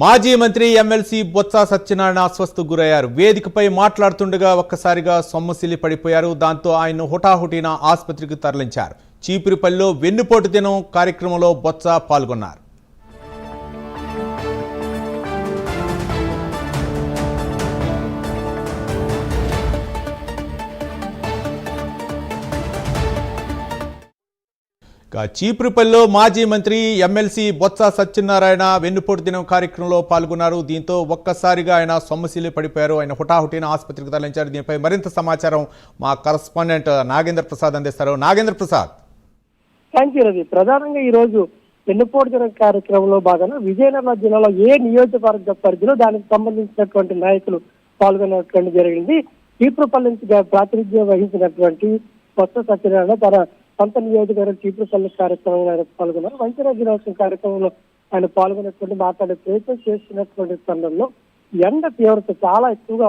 మాజీ మంత్రి ఎమ్మెల్సీ బొత్స సత్యనారాయణ అస్వస్థకు గురయ్యారు. వేదికపై మాట్లాడుతుండగా ఒక్కసారిగా సొమ్మసిల్లి పడిపోయారు. దాంతో ఆయన హుటాహుటిన ఆసుపత్రికి తరలించారు. చీపురిపల్లిలో వెన్నుపోటు దినం కార్యక్రమంలో బొత్స పాల్గొన్నారు. చీపురుపల్లిలో మాజీ మంత్రి ఎమ్మెల్సీ బొత్స సత్యనారాయణ వెన్నుపోటు దినం కార్యక్రమంలో పాల్గొన్నారు. దీంతో ఒక్కసారిగా ఆయన సొమ్మశీలి పడిపోయారు. ఆయన హుటాహుటిన ఆసుపత్రికి తరలించారు. దీనిపై మరింత సమాచారం మా కరస్పాండెంట్ నాగేంద్ర ప్రసాద్ అందిస్తారు. నాగేంద్ర ప్రసాద్. థ్యాంక్ యూ రవి ప్రధానంగా ఈ రోజు వెన్నుపోటు దిన కార్యక్రమంలో భాగంగా విజయనగరం జిల్లాలో ఏ నియోజకవర్గ పరిధిలో దానికి సంబంధించినటువంటి నాయకులు పాల్గొనటువంటి జరిగింది. చీపురుపల్లి నుంచి ప్రాతినిధ్యం వహించినటువంటి కొత్త సత్యనారాయణ తన సొంత నియోజకవర్గం చీపురుపల్లి కార్యక్రమంలో ఆయన పాల్గొన్నారు. వంచన దినోత్సవం కార్యక్రమంలో ఆయన పాల్గొనేటువంటి మాట్లాడే ప్రయత్నం చేస్తున్నటువంటి తరుణంలో ఎండ తీవ్రత చాలా ఎక్కువగా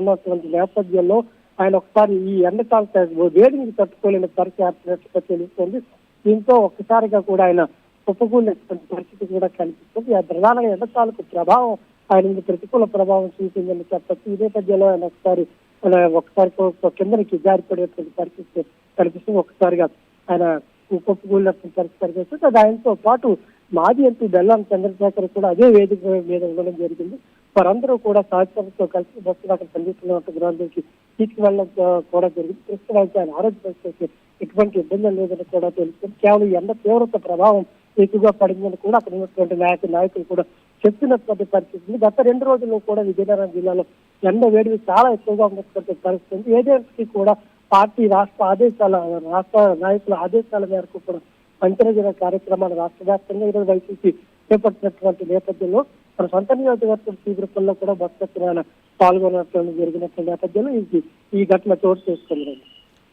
ఉన్నటువంటి నేపథ్యంలో ఆయన ఒకసారి ఈ ఎండకాల వేడిని తట్టుకోలేని పరిస్థితి ఏర్పడినట్టుగా తెలుస్తుంది. దీంతో ఒక్కసారిగా కూడా ఆయన కుప్పకూలినటువంటి పరిస్థితి కూడా కనిపిస్తుంది. ఆ ప్రధానంగా ఎండకాలకు ప్రభావం ఆయన మీద ప్రతికూల ప్రభావం చూపిందని చెప్పచ్చు. ఈ నేపథ్యంలో ఆయన ఒకసారి ఆయన ఒకసారి కిందకి జారిపడేటువంటి పరిస్థితి కనిపిస్తుంది. ఒకసారిగా ఆయన ఉపకూల పరిస్థితి దానితో పాటు మాజీ ఎంపీ బెల్లం చంద్రశేఖర్ కూడా అదే వేదిక మీద ఉండడం జరిగింది. వారందరూ కూడా సహచరులతో కలిసి బస్సులు అక్కడ పనిచేస్తున్న గ్రామంలోకి తీసుకువెళ్ళడం కూడా జరిగింది. ప్రస్తుతానికి ఆయన ఆరోగ్య పరిస్థితి ఎటువంటి ఇబ్బందులు లేదని కూడా తెలుస్తుంది. కేవలం ఎండ తీవ్రత ప్రభావం ఎక్కువగా పడిందని కూడా అక్కడ ఉన్నటువంటి నాయక నాయకులు కూడా చెప్తున్నటువంటి పరిస్థితి. ఉంది. గత రెండు రోజుల్లో కూడా విజయనగరం జిల్లాలో ఎండ వేడివి చాలా ఎక్కువగా ఉన్నటువంటి పరిస్థితి ఏజెన్సీ కూడా పార్టీ రాష్ట్ర ఆదేశాల రాష్ట్ర నాయకుల ఆదేశాల మేరకు కూడా పంచరజన కార్యక్రమాలు రాష్ట్ర వ్యాప్తంగా ఈరోజు వైసీపీ చేపట్టినటువంటి నేపథ్యంలో మన సొంత నియోజకవర్గం తీవ్రపల్లో కూడా భక్తత్వాన పాల్గొనట్లు జరిగినటువంటి నేపథ్యంలో ఇది ఈ ఘటన చోటు చేసుకుంది.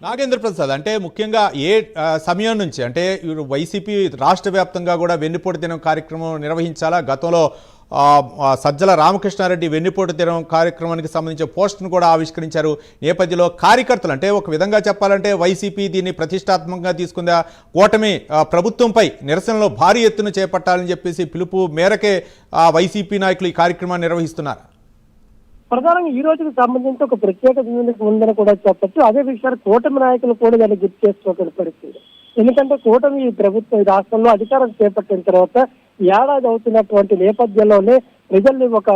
నాగేంద్ర ప్రసాద్ అంటే ముఖ్యంగా ఏ సమయం నుంచి అంటే వైసీపీ రాష్ట్ర వ్యాప్తంగా కూడా వెన్నుపోటు దినం కార్యక్రమం నిర్వహించాలా? గతంలో సజ్జల రామకృష్ణారెడ్డి వెన్నుపోటు తీరం కార్యక్రమానికి సంబంధించిన పోస్టును కూడా ఆవిష్కరించారు. నేపథ్యంలో కార్యకర్తలు అంటే ఒక విధంగా చెప్పాలంటే వైసీపీ దీన్ని ప్రతిష్టాత్మకంగా తీసుకుందా? కూటమి ప్రభుత్వంపై నిరసనలో భారీ ఎత్తున చేపట్టాలని చెప్పేసి పిలుపు మేరకే వైసీపీ నాయకులు ఈ కార్యక్రమాన్ని నిర్వహిస్తున్నారు? ప్రధానంగా ఈ రోజుకి సంబంధించి ఒక ప్రత్యేక ఉందని కూడా చెప్పచ్చు. అదే విషయాన్ని కూటమి నాయకులు కూడా దాన్ని గుర్తు చేస్తున్నటువంటి పరిస్థితి. ఎందుకంటే కూటమి ఈ ప్రభుత్వం ఈ రాష్ట్రంలో అధికారం చేపట్టిన తర్వాత ఏడాది అవుతున్నటువంటి నేపథ్యంలోనే ప్రజల్ని ఒక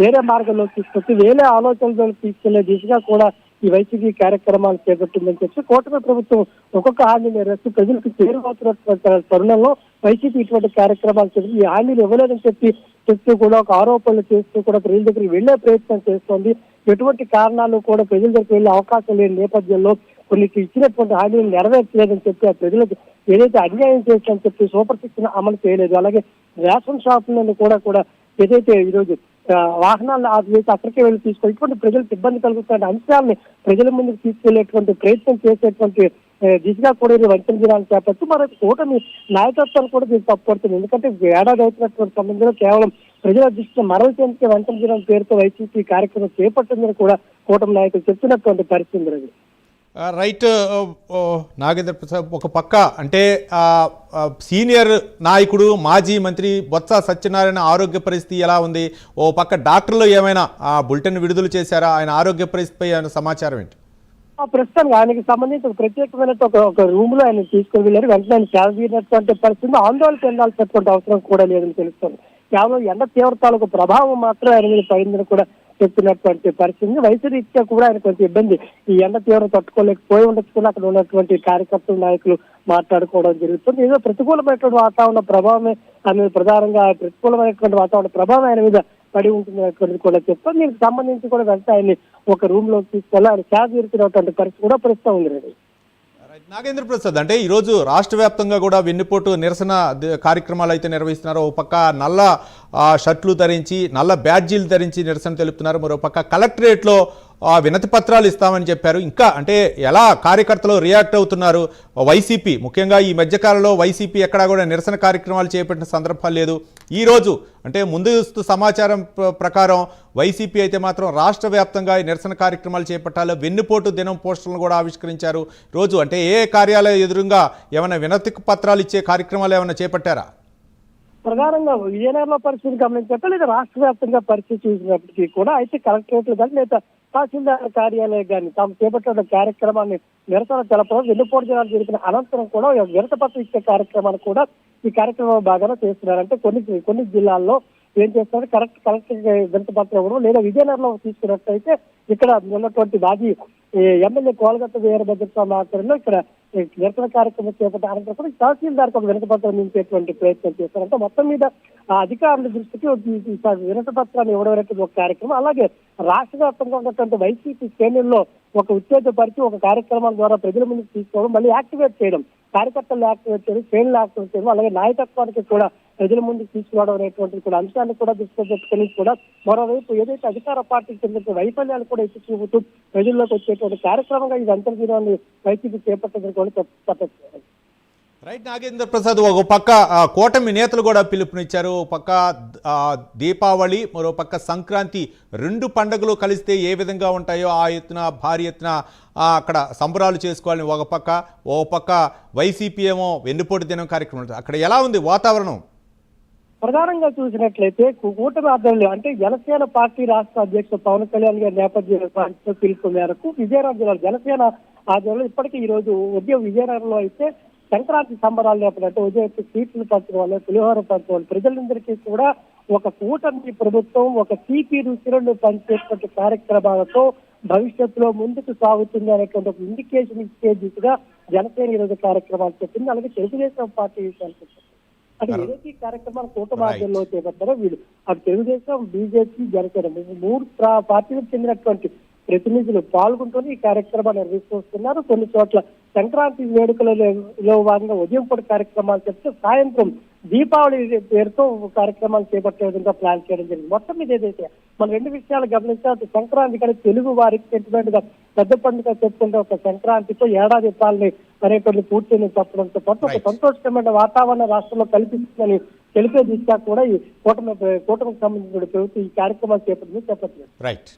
వేరే మార్గంలో తీసుకొచ్చి వేరే ఆలోచనలు తీసుకెళ్ళే దిశగా కూడా ఈ వైసీపీ కార్యక్రమాలు చేపట్టిందని చెప్పి కూటమి ప్రభుత్వం ఒక్కొక్క హామీ నెరవేర్చి ప్రజలకు చేరువవుతున్నటువంటి తరుణంలో వైసీపీ ఇటువంటి కార్యక్రమాలు చేసి ఈ హామీలు ఇవ్వలేదని చెప్పి చెప్తూ కూడా ఒక ఆరోపణలు చేస్తూ కూడా ప్రజల దగ్గరికి వెళ్ళే ప్రయత్నం చేస్తోంది. ఎటువంటి కారణాలు కూడా ప్రజల దగ్గరికి వెళ్ళే అవకాశం లేని నేపథ్యంలో కొన్ని ఇచ్చినటువంటి హామీలు నెరవేర్చలేదని చెప్పి ఆ ప్రజలకు ఏదైతే అన్యాయం చేశారని చెప్పి సూపర్ సిక్స్ అమలు చేయలేదు. అలాగే రేషన్ షాపులను కూడా కూడా ఏదైతే ఈరోజు ఆ, వాహనాలను ఆపివేసి అక్కడికే వెళ్ళి తీసుకొని ఇటువంటి ప్రజలకు ఇబ్బంది కలుగుతున్న అంశాలని ప్రజల ముందుకు తీసుకెళ్ళేటువంటి ప్రయత్నం చేసేటువంటి దిశగా కూడా వంచన దినాలు చేపట్టి మరి కూటమి నాయకత్వాలు కూడా దీనికి తప్పుపడుతుంది. ఎందుకంటే ఏడాది అవుతున్నటువంటి సమయంలో కేవలం ప్రజల దృష్టిని మరల్చేందుకే వంచన దినం పేరుతో వైసీపీ కార్యక్రమం చేపట్టిందని కూడా కూటమి నాయకులు చెప్తున్నటువంటి పరిస్థితి రైట్ నాగేంద్ర ప్రసాద్ ఒక పక్క అంటే సీనియర్ నాయకుడు మాజీ మంత్రి బొత్స సత్యనారాయణ ఆరోగ్య పరిస్థితి ఎలా ఉంది? ఓ పక్క డాక్టర్లు ఏమైనా ఆ బులెటిన్ విడుదల చేశారా? ఆయన ఆరోగ్య పరిస్థితిపై ఆయన సమాచారం ఏంటి? ఆ ప్రస్తుతానికి ఆయనకి సంబంధించి ప్రత్యేకమైన ఒక ఒక రూమ్లో ఆయన తీసుకుని వెళ్ళారు. వెంటనే ఆయన సేవ తీరినటువంటి పరిస్థితి ఆందోళన చెందాల్సినటువంటి అవసరం కూడా లేదని తెలుస్తుంది. కేవలం ఎండ తీవ్రతాలకు ప్రభావం మాత్రం ఆయన మీద పడిందని కూడా చెప్తున్నటువంటి పరిస్థితి. వయసు రీత్యా కూడా ఆయన కొంచెం ఇబ్బంది. ఈ ఎండ తీవ్రం తట్టుకోలేకపోయి ఉండొచ్చు. కూడా అక్కడ ఉన్నటువంటి కార్యకర్తలు నాయకులు మాట్లాడుకోవడం జరుగుతుంది. ఏదో ప్రతికూలమైనటువంటి వాతావరణ ప్రభావమే ఆయన మీద ప్రధానంగా ప్రతికూలమైనటువంటి వాతావరణ ప్రభావం ఆయన మీద పడి ఉంటుంది అనేటువంటిది కూడా చెప్తాం. దీనికి సంబంధించి కూడా వెంటనే ఆయన్ని ఒక రూమ్లో తీసుకెళ్ళి ఆయన క్యాబ్ తీరుతున్నటువంటి పరిస్థితి కూడా ప్రస్తుతం ఉంది. నాగేంద్ర ప్రసాద్ అంటే ఈరోజు రాష్ట్ర వ్యాప్తంగా కూడా వెన్నుపోటు నిరసన కార్యక్రమాలు అయితే నిర్వహిస్తున్నారు. ఓ పక్క నల్ల షర్ట్లు ధరించి నల్ల బ్యాడ్జీలు ధరించి నిరసన తెలుపుతున్నారు. మరో పక్క కలెక్టరేట్లో వినతి పత్రాలు ఇస్తామని చెప్పారు. ఇంకా అంటే ఎలా కార్యకర్తలు రియాక్ట్ అవుతున్నారు? వైసీపీ ముఖ్యంగా ఈ మధ్యకాలంలో వైసీపీ ఎక్కడా కూడా నిరసన కార్యక్రమాలు చేపట్టిన సందర్భాలు లేదు. ఈ రోజు అంటే ముందు సమాచారం ప్రకారం వైసీపీ అయితే మాత్రం రాష్ట్ర వ్యాప్తంగా ఈ నిరసన కార్యక్రమాలు చేపట్టాలో. వెన్నుపోటు దినం పోస్టర్లను కూడా ఆవిష్కరించారు. రోజు అంటే ఏ కార్యాలయ ఎదురుగా ఏమైనా వినతి పత్రాలు ఇచ్చే కార్యక్రమాలు ఏమైనా చేపట్టారా? ప్రధానంగా విజయనగరంలో పరిస్థితి గమనించట్టు లేదా రాష్ట్ర వ్యాప్తంగా పరిస్థితి చూసినప్పటికీ కూడా అయితే కలెక్టరేట్లు కానీ లేదా తహసీల్దార్ కార్యాలయం కానీ తాము చేపట్టిన కార్యక్రమాన్ని నిరసన తెలపడం వెన్నుపోటు జనాలు జరిపిన అనంతరం కూడా విరతపత్రం ఇచ్చే కార్యక్రమాన్ని కూడా ఈ కార్యక్రమం బాగానే చేస్తున్నారంటే కొన్ని కొన్ని జిల్లాల్లో ఏం చేస్తారు కరెక్ట్ కలెక్టర్ విరతపత్రం ఇవ్వడం లేదా విజయనగరంలో తీసుకున్నట్టయితే ఇక్కడ ఉన్నటువంటి మాజీ ఎమ్మెల్యే కోలగట్ట వీరభద్రస్వామి ఆధ్వర్యంలో ఇక్కడ నిరసన కార్యక్రమం చేపట్టే అనంతరం కూడా తహసీల్దార్కి ఒక వినతపత్రం నింపేటువంటి ప్రయత్నం చేస్తారంటే. మొత్తం మీద అధికారుల దృష్టికి వినతపత్రాన్ని ఇవ్వడం అనేది ఒక కార్యక్రమం. అలాగే రాష్ట్ర వ్యాప్తంగా ఉన్నటువంటి వైసీపీ శ్రేణుల్లో ఒక ఉత్తేజపరిచి ఒక కార్యక్రమం ద్వారా ప్రజల ముందుకు తీసుకోవడం మళ్ళీ యాక్టివేట్ చేయడం కార్యకర్తలు యాక్టివేట్ చేయడం శ్రేణులు యాక్టివేట్ చేయడం అలాగే నాయకత్వానికి కూడా ప్రజల ముందుకు తీసుకురావడం అనేటువంటి కూడా అంశాన్ని కూడా దృష్టిలో పెట్టుకుని కూడా మరోవైపు ఏదైతే అధికార పార్టీకి చెందిన వైఫల్యాలు కూడా ఎత్తి చూపుతూ ప్రజల్లోకి వచ్చేటువంటి కార్యక్రమంగా ఇది అంతర్జీవాన్ని వైసీపీ చేపట్టదని కూడా చెప్పచ్చు రైట్ నాగేంద్ర ప్రసాద్ ఒక పక్క కూటమి నేతలు కూడా పిలుపునిచ్చారు పక్క ఆ, దీపావళి మరో పక్క సంక్రాంతి రెండు పండుగలు కలిస్తే ఏ విధంగా ఉంటాయో ఆ ఎత్తున భారీ ఎత్తున అక్కడ సంబరాలు చేసుకోవాలని ఒక పక్క ఓ పక్క వైసీపీ ఏమో వెన్నుపోటు దినం కార్యక్రమం ఉంటుంది. అక్కడ ఎలా ఉంది వాతావరణం ప్రధానంగా చూసినట్లయితే కూటమి ఆధ్వర్యంలో అంటే జనసేన పార్టీ రాష్ట్ర అధ్యక్షుడు పవన్ కళ్యాణ్ గారి నేపథ్యంలో పిలుపు మేరకు విజయనగరం జిల్లా జనసేన ఆధ్వర్యంలో ఇప్పటికీ ఈ రోజు ఉదయం విజయనగరంలో అయితే సంక్రాంతి సంబరాలు లేకపోతే ఉదయం సీట్లు పంచడం వల్ల పులిహోర పంచడం వల్ల ప్రజలందరికీ కూడా ఒక కూటమి ప్రభుత్వం ఒక సిపి రుచులను పంచేటువంటి కార్యక్రమాలతో భవిష్యత్తులో ముందుకు సాగుతుంది అనేటువంటి ఒక ఇండికేషన్ ఇచ్చే దిశగా జనసేన ఈరోజు కార్యక్రమాలు చెప్పింది. అలాగే తెలుగుదేశం పార్టీ విషయాలు చెప్పింది అంటే ఏదైతే ఈ కార్యక్రమాలు కూటమాధ్యంలో చేపడతారో వీళ్ళు. అటు తెలుగుదేశం బీజేపీ జనసేన మూడు ప్రా- పార్టీలకు చెందినటువంటి ప్రతినిధులు పాల్గొంటూనే ఈ కార్యక్రమాలు నిర్వహిస్తూ వస్తున్నారు కొన్ని చోట్ల సంక్రాంతి వేడుకలలో భాగంగా ఉదయం పూట కార్యక్రమాలు చెప్తే సాయంత్రం దీపావళి పేరుతో కార్యక్రమాలు చేపట్టే విధంగా ప్లాన్ చేయడం జరిగింది. మొత్తం మీద ఏదైతే మన రెండు విషయాలు గమనించాలి సంక్రాంతి కానీ తెలుగు వారికి సెంటిమెంట్గా పెద్ద పండుగ చెప్పుకుంటే ఒక సంక్రాంతితో ఏడాది పాలని అనేటువంటి పూర్తిని చెప్పడంతో పాటు ఒక. సంతోషకరమైన వాతావరణ రాష్ట్రంలో కల్పిస్తుందని తెలిపే దిశగా కూడా ఈ కూటమి కూటమికి సంబంధించిన ప్రభుత్వం ఈ కార్యక్రమాలు చేపట్టింది చెప్పట్లేదు రైట్